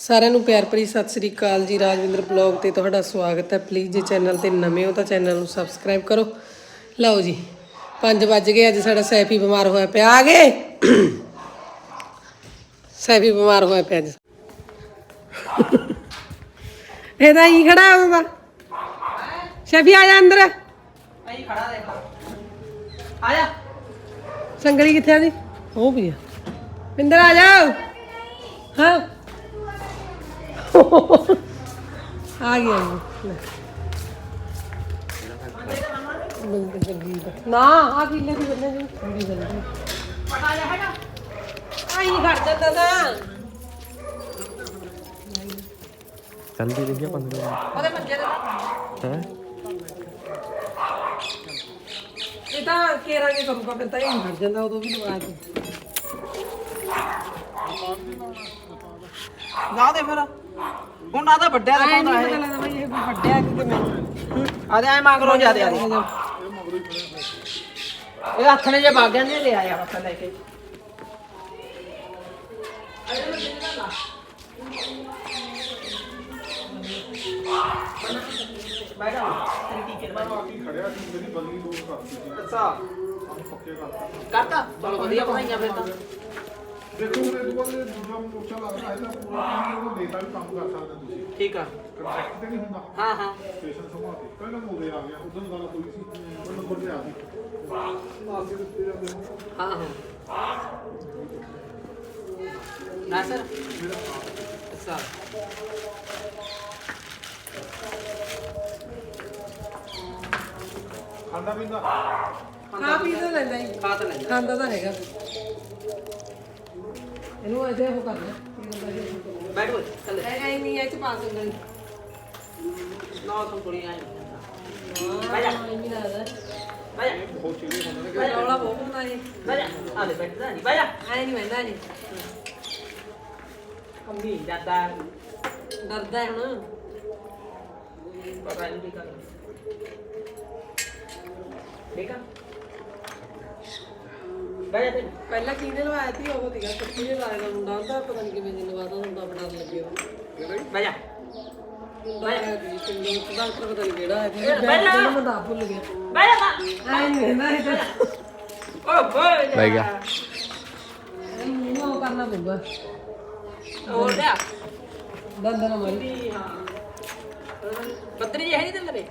ਸਾਰਿਆਂ ਨੂੰ ਪਿਆਰ ਭਰੀ ਸਤਿ ਸ੍ਰੀ ਅਕਾਲ ਜੀ ਰਾਜਵਿੰਦਰ ਬਲੌਗ ਤੇ ਤੁਹਾਡਾ ਸਵਾਗਤ ਹੈ। ਪਲੀਜ਼ ਜੇ ਚੈਨਲ ਤੇ ਨਵੇਂ ਹੋ ਤਾਂ ਚੈਨਲ ਨੂੰ ਸਬਸਕ੍ਰਾਈਬ ਕਰੋ। ਲਓ ਜੀ 5 ਵੱਜ ਗਏ ਅੱਜ ਸਾਡਾ ਸੈਫੀ ਬਿਮਾਰ ਹੋਇਆ ਪਿਆ। ਆ ਗਏ? ਸੈਫੀ ਬਿਮਾਰ ਹੋਇਆ ਪਿਆ ਅੱਜ। ਇਹਦਾ ਹੀ ਖੜਾ ਹੁੰਦਾ ਸ਼ੈਫੀ ਆ ਜਾ ਅੰਦਰ। ਅਈ ਖੜਾ ਦੇਖ ਆ ਜਾ ਸੰਗਲੀ ਕਿੱਥੇ ਆ ਦੀ ਉਹ ਵੀ ਆ। ਪਿੰਦਰ ਆ ਜਾ। ਹਾਂ। ਆ ਗਿਆ ਜੀ। ਲੈ। ਬੰਦ ਜੱਗੀ ਦਾ ਨਾ ਆ ਕਿੱਲੇ ਦੀ ਬੰਨੇ ਜੀ? ਜਾ ਹੈਗਾ ਆਈ ਨਹੀਂ ਘੜ ਜਾਂਦਾ ਨਾ ਚੱਲਦੀ ਰਹੀ ਆ 15 ਉਹਦੇ ਮੰਜੇ ਦੇ ਹੈ? ਇਹ ਤਾਂ ਕੇਰਾ ਕੇ ਕਰੂਗਾ ਫਿਰ ਤਾਂ ਇਹ ਨਹੀਂ ਘੜ ਜਾਂਦਾ ਉਦੋਂ ਵੀ ਲਵਾ ਕੇ। ਜਾ ਦੇ ਫਿਰ। ਹੁਣ ਆ ਤਾਂ ਵੱਡਿਆ ਦਾ ਐ ਨਹੀਂ ਪਤਾ ਹੈ ਲੱਗਦਾ ਬਈ ਇਹ ਵੱਡਿਆ ਕਿ ਕਿਵੇਂ ਆ ਦੇ ਐ ਮੰਗ ਰੋ ਜਾ ਦੇ ਆ ਦੇ ਇਹ ਹੱਥ ਨੇ ਜੇ ਬਾਗਿਆਂ ਨੇ ਲੈ ਆਇਆ ਹੱਥ ਲੈ ਕੇ। ਅੱਛਾ। ਕਰਤਾ। ਚਲੋ ਵਧੀਆ ਬਣਾਈਆਂ ਫਿਰ ਤਾਂ। ਦੇਖੋ ਮੇਰੇ ਤੋਂ ਬਾਅਦ ਇਹ ਦੂਜਾ ਮੋਰਚਾ ਲੱਗਦਾ ਇਹਦਾ ਪੂਰਾ ਕੰਮ ਉਹ ਦੇਤਾ ਵੀ ਕੰਮ ਕਰ ਸਕਦੇ ਹੋ ਤੁਸੀਂ। ਠੀਕ ਆ। ਕੰਟਰੈਕਟ ਤੇ ਨਹੀਂ ਹੁੰਦਾ। ਹਾਂ ਹਾਂ। ਸਟੇਸ਼ਨ ਸੰਭਾਲ ਕੇ। ਪਹਿਲਾਂ ਮੋਰੇ ਆ ਗਿਆ ਉਦੋਂ ਗੱਲ ਹੋਈ ਸੀ। ਉਹ ਨੰਬਰ ਤੇ ਆ ਗਈ। ਆਸੇ ਦੇ ਉੱਤੇ ਜਾਂਦੇ ਨੇ ਹਾਂ ਹਾਂ। ਨਾ ਸਰ? ਅੱਛਾ। ਖਾਂਦਾ ਪੀਂਦਾ? ਖਾ ਪੀ ਤਾਂ ਲੈਂਦਾ ਹੀ। ਖਾ ਤਾਂ ਲੈਂਦਾ। ਖਾਂਦਾ ਤਾਂ ਹੈਗਾ। ਇਹਨੂੰ ਐਸੇ ਉਹ ਕਰਨਾ ਬੈਠ ਬੋਲ ਚੱਲ ਐ ਨਹੀਂ ਐ ਚ ਪਾ ਸੰਗਲੀ ਨਾ। ਤੂੰ ਕੁੜੀ ਆਈ ਬਹਿ ਜਾ। ਬਹਿ ਜਾ। ਬਹੁਤ ਚੀਜ਼ ਹੁੰਦੇ ਨੇ ਰੌਲਾ ਬਹੁਤ ਹੁੰਦਾ ਇਹ। ਬਹਿ ਜਾ। ਆ ਲੈ ਬੈਠਦਾ ਨਹੀਂ ਬਹਿ ਜਾ। ਐ ਨਹੀਂ ਬਹਿੰਦਾ ਨਹੀਂ ਕੰਮੀ ਜਾਂਦਾ। ਡਰਦਾ ਹੈ ਹੁਣ। ਪਤਾ ਨਹੀਂ ਕੀ ਕਰਨਾ। ਠੀਕ ਆ? ਬਹਿ ਜਾ ਤੇ ਪਹਿਲਾਂ ਕਿਹਨੇ ਲਵਾਇਆ ਸੀ? ਉਹ ਸੀਗਾ ਕੁੱਤੀ ਨੇ ਲਾਇਆ ਦਾ ਮੁੰਡਾ ਉਹਦਾ ਪਤਾ ਨਹੀਂ ਕਿਵੇਂ ਜਿੰਨ ਵਾਦਾ ਹੁੰਦਾ ਬੜਾ ਲੱਗਿਆ ਬਹਿ ਜਾ। ਡਾਕਟਰ ਪਤਾ ਨਹੀਂ ਕਿਹੜਾ ਹੈ ਜੀ ਇਹ ਪਹਿਲਾਂ- ਮੈਂ ਤਾਂ ਭੁੱਲ ਗਿਆ। ਬਹਿ ਜਾ। ਐ ਨਹੀਂ ਇਹ ਤਾਂ ਓ ਬਹਿ ਜਾ। ਬਹਿ ਗਿਆ। ਉਹ ਕਰਨਾ ਪਊਗਾ। ਹੋਰ ਲਿਆ ਦੰਦ ਨਾ ਮਾਰੀ। ਹਾਂ। ਬੱਤਰੀ ਜੀ ਹੈ ਨਹੀਂ ਤੇ? ਮੇਰੇ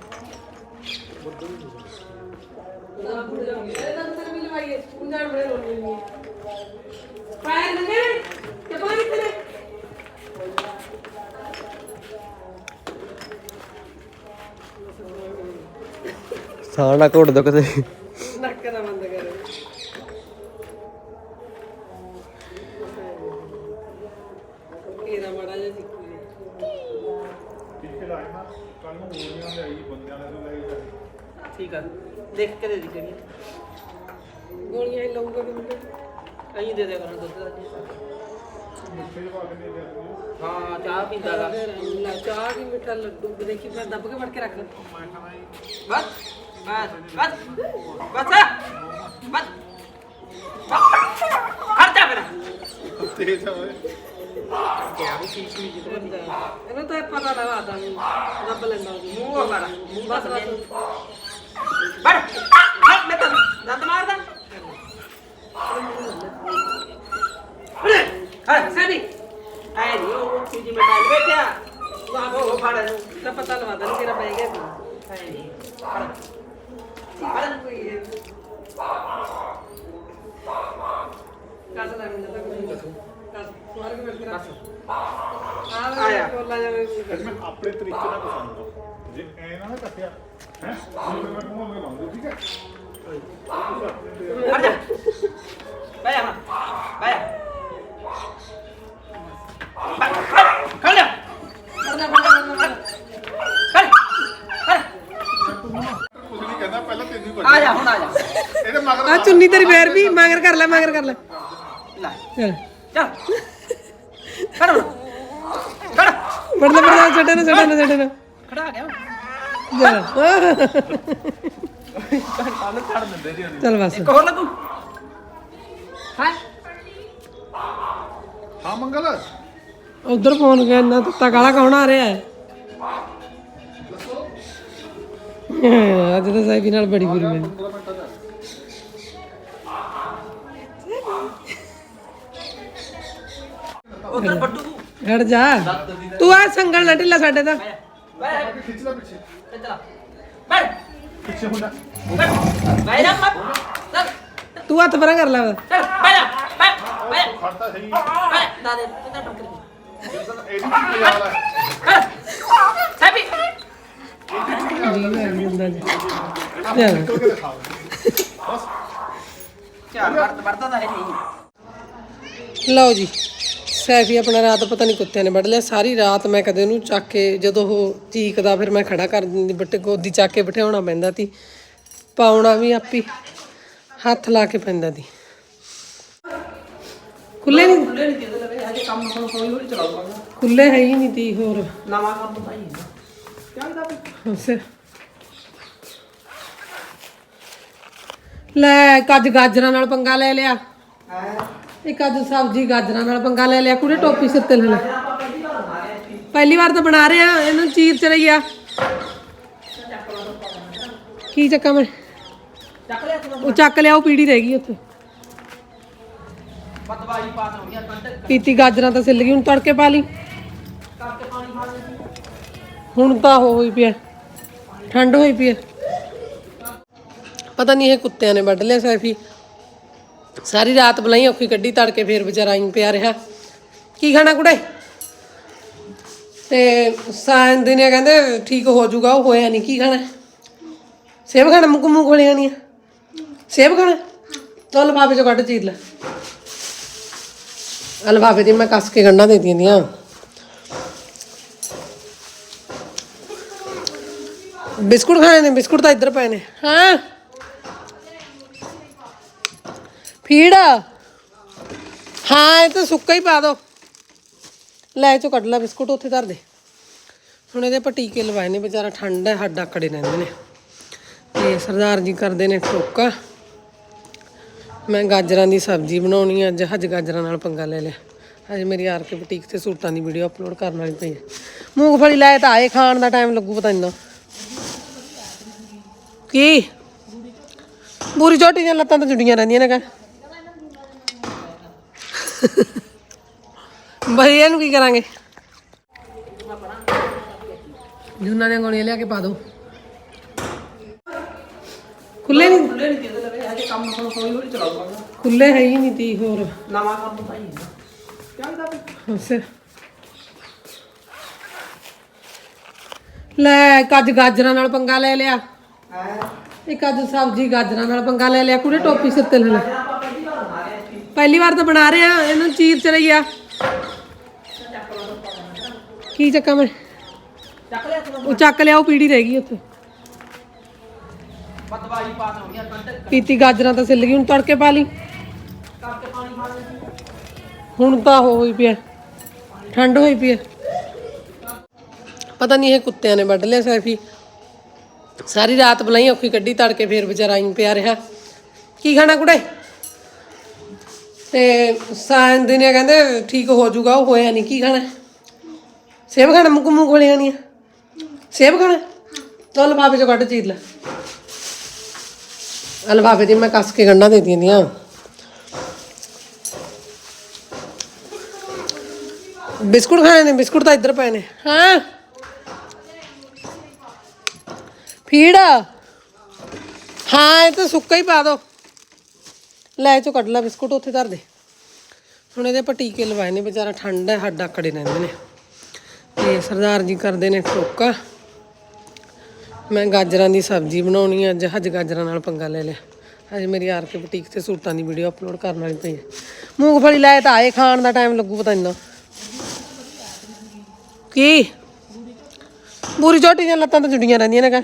ਨਾ। ਭੁੱਲ ਜਾਊਂਗੀ ਇਹ ਦੰਦ ਤੱਕ ਵੀ ਲਵਾਈਏ ਬੜੇ ਰੋਣ ਨਹੀਂ ਪੈਰ ਨੰਗੇ ਤੇ ਪਾ ਕਿੱਥੇ ਨੇ ਸਾਹ ਨਾ ਦੋ ਕਦੇ ਨੱਕ ਨਾ ਬੰਦ ਕਰ ਇਹਦਾ ਬੜਾ ਜਿਹਾ ਸਿੱਕੀ ਨੇ ਟੀਕੇ ਲਾਏ ਨਾ ਕੱਲ ਨੂੰ ਗੋਲੀਆਂ ਲਿਆਈ ਬੰਦਿਆਂ ਨੇ ਤੋਂ ਲੈ ਕੇ ਠੀਕ ਆ ਦੇਖ ਕੇ ਦੇ ਦੀ ਕਰੀ ਗੋਲੀਆਂ ਹੀ ਲਊਗਾ ਕਿ ਮੁੰਡੇ ਅਹੀਂ ਦੇ ਦੇ ਕਰਾਂ ਦੁੱਧ ਦਾ ਹਾਂ ਚਾਹ ਪੀਂਦਾ ਗਾ। ਲੈ ਚਾਹ ਕੀ ਮਿੱਠਾ ਲੱਡੂ ਦੇਖੀ ਮੈਂ ਦੱਬ ਕੇ ਫੜ ਕੇ ਰੱਖ ਬਸ ਬਸ ਬਸ ਬਸ ਬਸ। ਖਰਚਾ ਮੇਰਾ ਤੇਜ਼ ਆ ਓਏ ਕਿਆ ਵੀ ਚੀਜ਼ ਵੀ ਜਿੱਦ ਬੰਦਾ ਇਹਨੂੰ ਤਾਂ ਪਤਾ ਲਗਾਤਾ ਮੈਨੂੰ ਦੱਬ ਲੈਂਦਾ ਉਹ ਮੂੰਹ ਮਾਰਾ ਮੂੰਹ ਬਸ ਬਸ। ਬੜ ਮੈਂ ਤਾਂ ਦੰਦ ਮਾਰਦਾ। ਹਾਂ ਸੈਨੀ ਆਏ ਨੀ ਉਹ ਚੀਜ਼ ਮੈਂ ਮਾਰ ਬੈਠਿਆ। ਵਾਹ ਉਹ ਫੜ ਤਾਂ ਪਤਾ ਲਵਾਦਾ ਨਹੀਂ ਤੇਰਾ ਪੈ ਗਿਆ ਤੂੰ ਆਏ ਨੀ ਫੜ। ਕੋਈ ਕਾਸ ਲੈ ਮੈਨੂੰ ਤਾਂ ਕੋਈ ਕਾਸ ਸਵਾਰ ਕੇ ਬੈਠ ਕੇ ਆਇਆ। ਕੋਲਾ ਜਾਵੇ ਮੈਂ ਆਪਣੇ ਤਰੀਕੇ ਨਾਲ ਪਸੰਦ ਜੇ ਐ ਨਾ ਕੱਟਿਆ ਹੈ? ਮੈਂ ਮੂੰਹ ਮੇ ਲਾਉਂਦਾ ਠੀਕ ਹੈ? ਫੜ ਜਾ ਬੈ ਜਾ ਬੈ ਜਾ ਖੜ ਜਾ ਕਰਨਾ ਪੜਦਾ ਖੜ ਖੜ ਕੁਝ ਨਹੀਂ ਕਹਿੰਦਾ ਪਹਿਲਾਂ ਤੈਨੂੰ ਹੀ ਆ ਜਾ ਹੁਣ ਆ ਜਾ। ਇਹਦੇ ਮਗਰ ਆ ਚੁੰਨੀ ਤੇਰੀ ਫੇਰ ਵੀ ਮਗਰ ਕਰ ਲੈ ਮਗਰ ਕਰ ਲੈ। ਲੈ। ਚੱਲ। ਚੱਲ ਖੜ ਹੁਣ। ਖੜ। ਬੜਦਾ ਬੜਦਾ ਛੱਡੇ ਨਾ ਛੱਡੇ ਨਾ ਛੱਡੇ ਨਾ ਖੜਾ ਗਿਆ ਕੱਲ ਛੱਡ ਦਿੰਦੇ ਜੀ ਚੱਲ ਬਸ। ਇੱਕ ਹੋਰ ਲੱਗੂ? ਹਾਂ? ਹਾਂ ਮੰਗਲ। ਉਧਰ ਫੋਨ ਗਿਆ ਇੰਨਾ ਤੱਤਾ ਕਾਲਾ ਕੌਣ ਆ ਰਿਹਾ ਹੈ? ਅੱਜ ਤਾਂ ਸਾਈਬੀ ਨਾਲ ਬੜੀ ਬੁਰੀ ਮਿਲੀ ਉਧਰ ਬੱਟੂ। ਜਾ। ਤੂੰ ਆ ਸੰਗਲ ਨਾ ਢਿੱਲਾ ਸਾਡੇ ਦਾ। ਬੈ ਖਿੱਚ ਲੈ ਪਿੱਛੇ। ਇੱਧਰ ਆ। ਬੈ ਪਿੱਛੇ ਹੁੰਦਾ ਬੈ ਬੈ ਜਾ ਮਤ। ਚੱਲ। ਤੂੰ ਹੱਥ ਪਰਾਂ ਕਰ ਲੈ। ਚੱਲ ਬੈ ਜਾ। ਬੈ ਬੈ ਖੜਦਾ ਸਹੀ। ਬੈ ਨਾ ਦੇ ਕਿੱਧਰ ਟੱਕਰ ਗਈ ਇਹਦੀ ਕੀ ਹਾਲ ਹੈ ਸੈਬੀ। ਚਾਰ ਵਰਤ ਵਰਤਾ ਤਾਂ ਹੈ ਨਹੀਂ। ਲਓ ਜੀ। ਸੈਫੀ ਆਪਣਾ ਰਾਤ ਪਤਾ ਨਹੀਂ ਕੁੱਤਿਆਂ ਨੇ ਵੱਢ ਲਿਆ। ਸਾਰੀ ਰਾਤ ਮੈਂ ਕਦੇ ਉਹਨੂੰ ਚੱਕ ਕੇ ਜਦੋਂ ਉਹ ਚੀਕਦਾ ਫਿਰ ਮੈਂ ਖੜਾ ਕਰ ਦਿੰਦੀ ਬੱਟੇ ਗੋਦੀ ਚੱਕ ਕੇ ਬਿਠਾਉਣਾ ਪੈਂਦਾ ਤੀ ਪਾਉਣਾ ਵੀ ਆਪੀ ਹੱਥ ਲਾ ਕੇ ਪੈਂਦਾ ਤੀ ਖੁੱਲੇ ਨਹੀਂ ਖੁੱਲੇ ਨਹੀਂ ਕਿਤੇ ਲਵੇ ਹਜੇ ਕੰਮ ਹੁਣ ਹੌਲੀ ਹੌਲੀ ਚਲਾਊਗਾ ਖੁੱਲੇ ਹੈ ਹੀ ਨਹੀਂ ਤੀ ਹੋਰ। ਨਵਾਂ ਕੰਮ ਹੀ ਚੱਲਦਾ ਵੀ ਅੱਛਾ ਲੈ ਕੱਜ ਗਾਜਰਾਂ ਨਾਲ ਪੰਗਾ ਲੈ ਲਿਆ। ਹੈ? ਇੱਕ ਅੱਜ ਸਬਜ਼ੀ ਗਾਜਰਾਂ ਨਾਲ ਪੰਗਾ ਲੈ ਲਿਆ, ਕੁੜੇ ਟੋਪੀ ਸਿਰ ਤੇ ਲੈ ਲੈ। ਪਹਿਲੀ ਵਾਰ ਤਾਂ ਬਣਾ ਰਹੇ ਆ, ਇਹਨੂੰ ਚੀਰ ਚ ਰਹੀ ਆ। ਕੀ ਚੱਕਾ ਮੈਂ? ਚੱਕ ਲਿਆ ਉਹ ਚੱਕ ਲਿਆ, ਉਹ ਪੀੜੀ ਰਹਿ ਗਈ ਉੱਥੇ। ਪੀਤੀ ਗਾਜਰਾਂ ਤਾਂ ਸਿੱਲ ਗਈ, ਹੁਣ ਤੜਕੇ ਪਾ ਲਈ। ਹੁਣ ਤਾਂ ਉਹ ਹੋਈ ਪਿਆ ਠੰਡ ਹੋਈ ਪਈ ਪਤਾ ਨਹੀਂ ਇਹ ਕੁੱਤਿਆਂ ਨੇ ਵੱਢ ਲਿਆ ਸੈਫੀ ਸਾਰੀ ਰਾਤ ਬਲਾਈ ਔਖੀ ਕੱਢੀ ਤੜਕੇ ਫੇਰ ਵਿਚਾਰਾ ਆਈ ਪਿਆ ਰਿਹਾ। ਕੀ ਖਾਣਾ ਕੁੜੇ? ਤੇ ਸਾਇਂ ਦਿਨੇ ਕਹਿੰਦੇ ਠੀਕ ਹੋ ਜਾਊਗਾ, ਉਹ ਹੋਇਆ ਨਹੀਂ, ਕੀ ਖਾਣਾ? ਸੇਬ ਖਾਣਾ ਮੁੱਕ ਮੁੱਕ ਖੋਲੀਆਂ ਨਹੀਂ ਸੇਬ ਖਾਣਾ? ਚੱਲ ਲਫਾਫੇ ਚੋਂ ਕੱਢ ਚੀਰ ਲੈ। ਆਹ ਦੀ ਮੈਂ ਕੱਸ ਕੇ ਗੰਢਾਂ ਦੇ ਦਿੰਦੀਆਂ ਬਿਸਕੁਟ ਖਾਣੇ ਨੇ, ਬਿਸਕੁਟ ਤਾਂ ਇੱਧਰ ਪਏ ਨੇ। ਹਾਂ। ਫੀਡ। ਹਾਂ, ਇਹ ਤਾਂ ਸੁੱਕਾ ਹੀ ਪਾ ਦੋ। ਲੈ ਚੋ ਕੱਢ ਲੈ ਬਿਸਕੁਟ, ਉੱਥੇ ਧਰ ਦੇ। ਹੁਣ ਇਹਦੇ ਆਪਾਂ ਟੀਕੇ ਲਵਾਏ ਨੇ, ਵਿਚਾਰਾ ਠੰਡ ਹੈ, ਹੱਡ ਆਕੜੇ ਰਹਿੰਦੇ ਨੇ। ਤੇ ਸਰਦਾਰ ਜੀ ਕਰਦੇ ਨੇ ਠੋਕਾ। ਮੈਂ ਗਾਜਰਾਂ ਦੀ ਸਬਜ਼ੀ ਬਣਾਉਣੀ ਅੱਜ ਹਜ ਗਾਜਰਾਂ ਨਾਲ ਪੰਗਾ ਲੈ ਲਿਆ। ਅੱਜ ਮੇਰੀ ਆਰ ਕੇ ਬੁਟੀਕ ਤੇ ਸੂਟਾਂ ਦੀ ਵੀਡੀਓ ਅਪਲੋਡ ਕਰਨ ਵਾਲੀ ਪਈ ਹੈ ਮੂੰਗਫਲੀ ਲੈ ਤਾਂ ਆਏ, ਖਾਣ ਦਾ ਟਾਈਮ ਲੱਗੂ, ਪਤਾ ਨਹੀਂ ਕੀ? ਬੂਰੀ ਝੋਟੀ ਦੀਆਂ ਲੱਤਾਂ ਤਾਂ ਜੁੜੀਆਂ ਰਹਿੰਦੀਆਂ ਨੇ ਕਹ ਬਈ ਇਹਨੂੰ ਕੀ ਕਰਾਂਗੇ? ਜੁਨਾ ਦੀਆਂ ਗੋਲੀਆਂ ਲਿਆ ਕੇ ਪਾ ਦੋ। ਖੁੱਲੇ ਨਹੀਂ? ਖੁੱਲੇ ਨਹੀਂ ਕਿਤੇ ਲਵੇ ਹਜੇ ਕੰਮ ਹੁਣ ਹੌਲੀ ਹੌਲੀ ਚਲਾਊਗਾ। ਖੁੱਲੇ ਹੈ ਹੀ ਨਹੀਂ ਤੀ ਹੋਰ। ਨਵਾਂ ਕੰਮ ਤਾਂ ਹੀ ਚੱਲਦਾ ਵੀ। ਅੱਛਾ ਲੈ ਕੱਜ ਗਾਜਰਾਂ ਨਾਲ ਪੰਗਾ ਲੈ ਲਿਆ। ਹੈ? ਇੱਕ ਅੱਜ ਸਬਜ਼ੀ ਗਾਜਰਾਂ ਨਾਲ ਪੰਗਾ ਲੈ ਲਿਆ। ਕੁੜੇ ਟੋਪੀ ਸਿਰ ਤੇ ਲੈ ਲੈ। ਪਹਿਲੀ ਵਾਰ ਤਾਂ ਬਣਾ ਰਹੇ ਆ, ਇਹਨੂੰ ਚੀਰ ਚ ਰਹੀ ਆ। ਕੀ ਚੱਕਾ ਮੈਂ? ਚੱਕ ਲਿਆ ਉਹ ਚੱਕ ਲਿਆ, ਉਹ ਪੀੜੀ ਰਹਿ ਗਈ ਉੱਥੇ। ਪਤਵਾਈ ਪਾਸ ਹੋ ਗਿਆ ਕੰਟਕ ਪੀਤੀ ਗਾਜਰਾਂ ਤਾਂ ਸਿੱਲ ਗਈ, ਹੁਣ ਤੜਕੇ ਪਾ ਲਈ। ਕਰਕੇ ਪਾਣੀ ਮਾਰ ਹੁਣ ਤਾਂ ਉਹ ਹੋਈ ਪਿਆ ਠੰਡ ਹੋਈ ਪਈ ਪਤਾ ਨਹੀਂ ਇਹ ਕੁੱਤਿਆਂ ਨੇ ਵੱਢ ਲਿਆ ਸੈਫੀ ਸਾਰੀ ਰਾਤ ਬਲਾਈ, ਔਖੀ ਕੱਢੀ, ਤੜਕੇ ਫੇਰ ਵਿਚਾਰਾ ਆਈ ਪਿਆ ਰਿਹਾ। ਕੀ ਖਾਣਾ ਕੁੜੇ? ਤੇ ਸਾਇਂ ਦਿਨੇ ਕਹਿੰਦੇ ਠੀਕ ਹੋ ਜਾਊਗਾ, ਉਹ ਹੋਇਆ ਨਹੀਂ ਕੀ ਖਾਣਾ? ਸੇਬ ਖਾਣਾ ਮੁੱਕ ਮੁੱਕ ਖੋਲੀਆਂ ਨਹੀਂ ਸੇਬ ਖਾਣਾ? ਚੱਲ ਲਫਾਫੇ ਚੋਂ ਕੱਢ ਚੀਰ ਲੈ। ਆਹ ਦੀ ਮੈਂ ਕੱਸ ਕੇ ਗੰਢਾਂ ਦੇ ਦਿੰਦੀਆਂ ਬਿਸਕੁਟ ਖਾਣੇ ਨੇ, ਬਿਸਕੁਟ ਤਾਂ ਇੱਧਰ ਪਏ ਨੇ। ਹਾਂ। ਫੀਡ ਹਾਂ, ਇਹ ਤਾਂ ਸੁੱਕਾ ਹੀ ਪਾ ਦੋ। ਲੈ ਚੋ ਕੱਢ ਲੈ ਬਿਸਕੁਟ, ਉੱਥੇ ਧਰ ਦੇ। ਹੁਣ ਇਹਦੇ ਆਪਾਂ ਟੀਕੇ ਲਵਾਏ ਨੇ ਵਿਚਾਰਾ ਠੰਡ ਹੈ, ਹੱਡ ਆਕੜੇ ਰਹਿੰਦੇ ਨੇ। ਤੇ ਸਰਦਾਰ ਜੀ ਕਰਦੇ ਨੇ ਠੋਕਾ। ਮੈਂ ਗਾਜਰਾਂ ਦੀ ਸਬਜ਼ੀ ਬਣਾਉਣੀ ਹੈ ਅੱਜ ਹਜ ਗਾਜਰਾਂ ਨਾਲ ਪੰਗਾ ਲੈ ਲਿਆ। ਅੱਜ ਮੇਰੀ ਆਰ ਕੇ ਬੁਟੀਕ ਤੇ ਸੂਟਾਂ ਦੀ ਵੀਡੀਓ ਅਪਲੋਡ ਕਰਨ ਵਾਲੀ ਪਈ ਹੈ ਮੂੰਗਫਲੀ ਲਾਏ ਤਾਂ ਆਏ, ਖਾਣ ਦਾ ਟਾਈਮ ਲੱਗੂ, ਪਤਾ ਨਹੀਂ ਕੀ? ਬੂਰੀ ਝੋਟੀ ਦੀਆਂ ਲੱਤਾਂ ਤਾਂ ਜੁੜੀਆਂ ਰਹਿੰਦੀਆਂ ਨੇ, ਕਹ।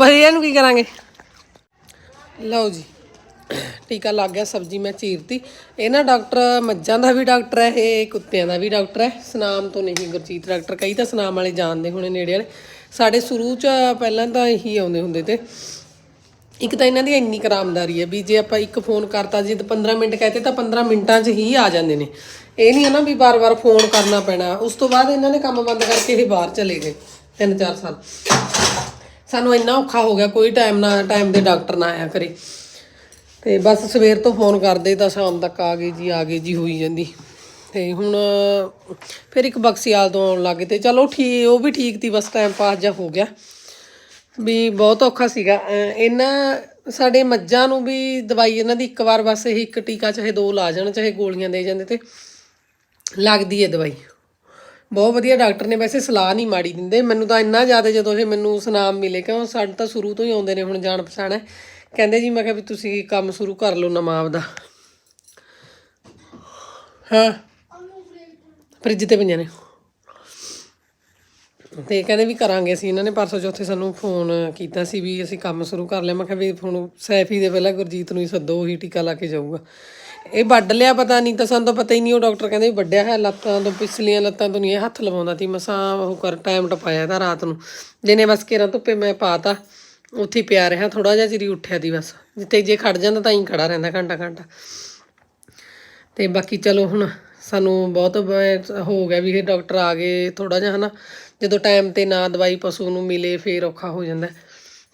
ਬਈ ਇਹਨੂੰ ਕੀ ਕਰਾਂਗੇ? ਲਓ ਜੀ, ਟੀਕਾ ਲੱਗ ਗਿਆ ਸਬਜ਼ੀ ਮੈਂ ਚੀਰਤੀ ਇਹ ਨਾ ਡਾਕਟਰ ਮੱਝਾਂ ਦਾ ਵੀ ਡਾਕਟਰ ਹੈ, ਇਹ ਕੁੱਤਿਆਂ ਦਾ ਵੀ ਡਾਕਟਰ ਹੈ। ਸਨਾਮ ਤੋਂ ਨਹੀਂ ਗੁਰਜੀਤ ਡਾਕਟਰ, ਕਈ ਤਾਂ ਸਨਾਮ ਵਾਲੇ ਜਾਣਦੇ ਹੋਣੇ ਨੇੜੇ ਵਾਲੇ। ਸਾਡੇ ਸ਼ੁਰੂ ਚ ਪਹਿਲਾਂ ਤਾਂ ਇਹੀ ਆਉਂਦੇ ਹੁੰਦੇ ਤੇ। ਇੱਕ ਤਾਂ ਇਹਨਾਂ ਦੀ ਇੰਨੀ ਕਰਾਮਦਾਰੀ ਹੈ ਵੀ ਜੇ ਆਪਾਂ ਇੱਕ ਫੋਨ ਕਰਤਾ, ਜੇ ਤਾਂ 15 ਮਿੰਟ ਕਹਤੇ ਤਾਂ 15 ਮਿੰਟਾਂ 'ਚ ਹੀ ਆ ਜਾਂਦੇ ਨੇ। ਇਹ ਨਹੀਂ ਹੈ ਨਾ ਵੀ ਬਾਰ-ਬਾਰ ਫੋਨ ਕਰਨਾ ਪੈਣਾ। ਉਸ ਤੋਂ ਬਾਅਦ ਇਹਨਾਂ ਨੇ ਕੰਮ ਬੰਦ ਕਰਕੇ ਇਹ ਬਾਹਰ ਚਲੇ ਗਏ 3-4 ਸਾਲ। ਸਾਨੂੰ ਇੰਨਾ ਔਖਾ ਹੋ ਗਿਆ, ਕੋਈ ਟਾਈਮ ਨਾ ਟਾਈਮ ਦੇ ਡਾਕਟਰ ਨਾ ਆਇਆ ਕਰੇ। ਤੇ ਬਸ ਸਵੇਰ ਤੋਂ ਫੋਨ ਕਰਦੇ ਤਾਂ ਸ਼ਾਮ ਤੱਕ ਆ ਗਏ ਜੀ, ਆ ਗਏ ਜੀ, ਹੋਈ ਜਾਂਦੀ। ਤੇ ਹੁਣ ਫਿਰ ਇੱਕ ਬਕਸਿਆਲ ਤੋਂ ਆਉਣ ਲੱਗੇ ਤੇ ਚਲੋ ਠੀਕ, ਉਹ ਵੀ ਠੀਕ ਤੀ ਬਸ ਟਾਈਮ ਪਾਸ ਜਾ ਹੋ ਗਿਆ। ਵੀ ਬਹੁਤ ਔਖਾ ਸੀਗਾ। ਇਹਨਾਂ ਸਾਡੇ ਮੱਝਾਂ ਨੂੰ ਵੀ ਦਵਾਈ ਇਹਨਾਂ ਦੀ ਇੱਕ ਵਾਰ ਬਸ ਇਹ ਇੱਕ ਟੀਕਾ ਚਾਹੇ ਦੋ ਲਾ ਜਾਣ, ਚਾਹੇ ਗੋਲੀਆਂ ਦੇ ਜਾਂਦੇ ਤੇ ਲੱਗਦੀ ਹੈ ਦਵਾਈ। ਬਹੁਤ ਵਧੀਆ ਡਾਕਟਰ ਨੇ ਵੈਸੇ ਸਲਾਹ ਨਹੀਂ ਮਾੜੀ ਦਿੰਦੇ। ਮੈਨੂੰ ਤਾਂ ਇੰਨਾ ਜ਼ਿਆਦਾ ਜਦੋਂ ਇਹ ਮੈਨੂੰ ਸੁਨਾਮ ਮਿਲੇ ਕਿਉਂ ਸਾਡੇ ਤਾਂ ਸ਼ੁਰੂ ਤੋਂ ਹੀ ਆਉਂਦੇ ਨੇ ਹੁਣ ਜਾਣ ਪਛਾਣ। ਹੈ ਕਹਿੰਦੇ ਜੀ, ਮੈਂ ਕਿਹਾ ਵੀ ਤੁਸੀਂ ਕੰਮ ਸ਼ੁਰੂ ਕਰ ਲਓ ਨਵਾਂ ਆਪਦਾ। ਹਾਂ। ਫ੍ਰਿਜ ਤੇ ਪਈਆਂ ਨੇ। ਤੇ ਕਹਿੰਦੇ ਵੀ ਕਰਾਂਗੇ ਅਸੀਂ। ਇਹਨਾਂ ਨੇ ਪਰਸੋਂ ਚੌਥੇ ਸਾਨੂੰ ਫੋਨ ਕੀਤਾ ਸੀ ਵੀ ਅਸੀਂ ਕੰਮ ਸ਼ੁਰੂ ਕਰ ਲਿਆ। ਮੈਂ ਕਿਹਾ ਵੀ ਹੁਣ ਸੈਫੀ ਦੇ ਪਹਿਲਾਂ ਗੁਰਜੀਤ ਨੂੰ ਹੀ ਸੱਦੋ, ਉਹੀ ਟੀਕਾ ਲਾ ਕੇ ਜਾਊਗਾ। ਇਹ ਵੱਢ ਲਿਆ ਪਤਾ ਨਹੀਂ ਤਾਂ ਸਾਨੂੰ ਤਾਂ ਪਤਾ ਹੀ ਨਹੀਂ, ਉਹ ਡਾਕਟਰ ਕਹਿੰਦੇ ਵੀ ਵੱਢਿਆ ਹੈ ਲੱਤਾਂ ਤੋਂ, ਪਿਛਲੀਆਂ ਲੱਤਾਂ ਤੋਂ ਨਹੀਂ, ਇਹ ਹੱਥ ਲਵਾਉਂਦਾ ਸੀ, ਮਸਾਂ ਉਹ ਕਰ ਟਾਈਮ ਟਪਾਇਆ ਤਾਂ ਰਾਤ ਨੂੰ। ਜਿਹਨੇ ਬਸ ਕੇਰਾਂ ਧੁੱਪੇ ਮੈਂ ਪਾਤਾ, ਉੱਥੇ ਪਿਆ ਰਿਹਾ ਥੋੜਾ ਜਿਹਾ ਚਿਰੀ ਉੱਠਿਆ ਦੀ ਬਸ। ਜਿੱਥੇ ਜੇ ਖੜ ਜਾਂਦਾ ਤਾਂ ਹੀ ਖੜਾ ਰਹਿੰਦਾ, ਘੰਟਾ ਘੰਟਾ। ਤੇ ਬਾਕੀ ਚਲੋ ਹੁਣ ਸਾਨੂੰ ਬਹੁਤ ਹੋ ਗਿਆ ਵੀ ਇਹ ਡਾਕਟਰ ਆ ਗਏ ਥੋੜਾ ਜਿਹਾ ਹਨਾ। ਜਦੋਂ ਟਾਈਮ ਤੇ ਨਾ ਦਵਾਈ ਪਸ਼ੂ ਨੂੰ ਮਿਲੇ, ਫੇਰ ਔਖਾ ਹੋ ਜਾਂਦਾ।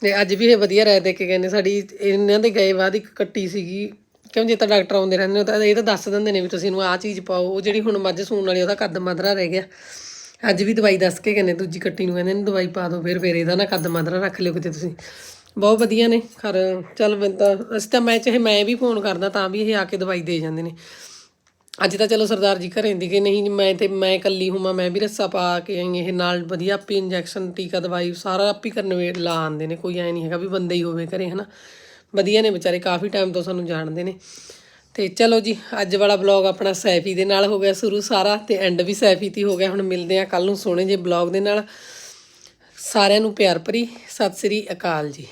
ਤੇ ਅੱਜ ਵੀ ਇਹ ਵਧੀਆ ਰਹਿ ਦੇ ਕੇ ਕਹਿੰਦੇ ਸਾਡੀ, ਇਹਨਾਂ ਦੇ ਗਏ ਬਾਅਦ ਇੱਕ ਕੱਟੀ ਸੀਗੀ ਕਿਉਂ ਜੇ ਤਾਂ ਡਾਕਟਰ ਆਉਂਦੇ ਰਹਿੰਦੇ ਨੇ ਤਾਂ ਇਹ ਤਾਂ ਦੱਸ ਦਿੰਦੇ ਨੇ ਵੀ ਤੁਸੀਂ ਇਹਨੂੰ ਆਹ ਚੀਜ਼ ਪਾਓ। ਉਹ ਜਿਹੜੀ ਹੁਣ ਮੱਝ ਸੂਣ ਵਾਲੀ ਉਹਦਾ ਕੱਦ ਮਧਰਾ ਰਹਿ ਗਿਆ। ਅੱਜ ਵੀ ਦਵਾਈ ਦੱਸ ਕੇ ਕਹਿੰਦੇ, ਦੂਜੀ ਕੱਟੀ ਨੂੰ ਕਹਿੰਦੇ ਨੇ ਦਵਾਈ ਪਾ ਦਿਓ, ਫਿਰ ਫਿਰ ਇਹਦਾ ਨਾ ਕੱਦ ਮਧਰਾ ਰੱਖ ਲਿਓ ਕਿਤੇ ਤੁਸੀਂ। ਬਹੁਤ ਵਧੀਆ ਨੇ, ਖਰ, ਚੱਲ ਮੈਂ ਤਾਂ, ਅਸੀਂ ਤਾਂ ਮੈਂ ਚਾਹੇ ਮੈਂ ਵੀ ਫੋਨ ਕਰਦਾ ਤਾਂ ਵੀ ਇਹ ਆ ਕੇ ਦਵਾਈ ਦੇ ਜਾਂਦੇ ਨੇ। ਅੱਜ ਤਾਂ ਚਲੋ ਸਰਦਾਰ ਜੀ ਘਰੇ ਦੀ ਕਿ ਨਹੀਂ, ਮੈਂ ਤੇ, ਮੈਂ ਇਕੱਲੀ ਹੂੰ, ਮੈਂ ਵੀ ਰੱਸਾ ਪਾ ਕੇ ਆਈ, ਇਹ ਨਾਲ ਵਧੀਆ ਆਪੀ ਇੰਜੈਕਸ਼ਨ ਟੀਕਾ ਦਵਾਈ, ਸਾਰਾ ਆਪੀ ਕਰਨ ਵੇ ਲਾ ਆਉਂਦੇ ਨੇ, ਕੋਈ ਐ ਨਹੀਂ ਹੈਗਾ ਵੀ ਬੰਦਾ ਹੀ ਹੋਵੇ ਘਰੇ, ਹਨਾ। ਵਧੀਆ ਨੇ ਵਿਚਾਰੇ, ਕਾਫੀ ਟਾਈਮ ਤੋਂ ਸਾਨੂੰ ਜਾਣਦੇ ਨੇ। ਤੇ ਚਲੋ ਜੀ, ਅੱਜ ਵਾਲਾ ਬਲੌਗ ਆਪਣਾ ਸੈਫੀ ਦੇ ਨਾਲ ਹੋ ਗਿਆ ਸ਼ੁਰੂ ਸਾਰਾ ਤੇ ਐਂਡ ਵੀ ਸੈਫੀ ਤੇ ਹੋ ਗਿਆ। ਹੁਣ ਮਿਲਦੇ ਆ ਕੱਲ ਨੂੰ ਸੋਹਣੇ ਜੇ ਬਲੌਗ ਦੇ ਨਾਲ। ਸਾਰਿਆਂ ਨੂੰ ਪਿਆਰ ਭਰੀ, ਸਤਿ ਸ੍ਰੀ ਅਕਾਲ ਜੀ।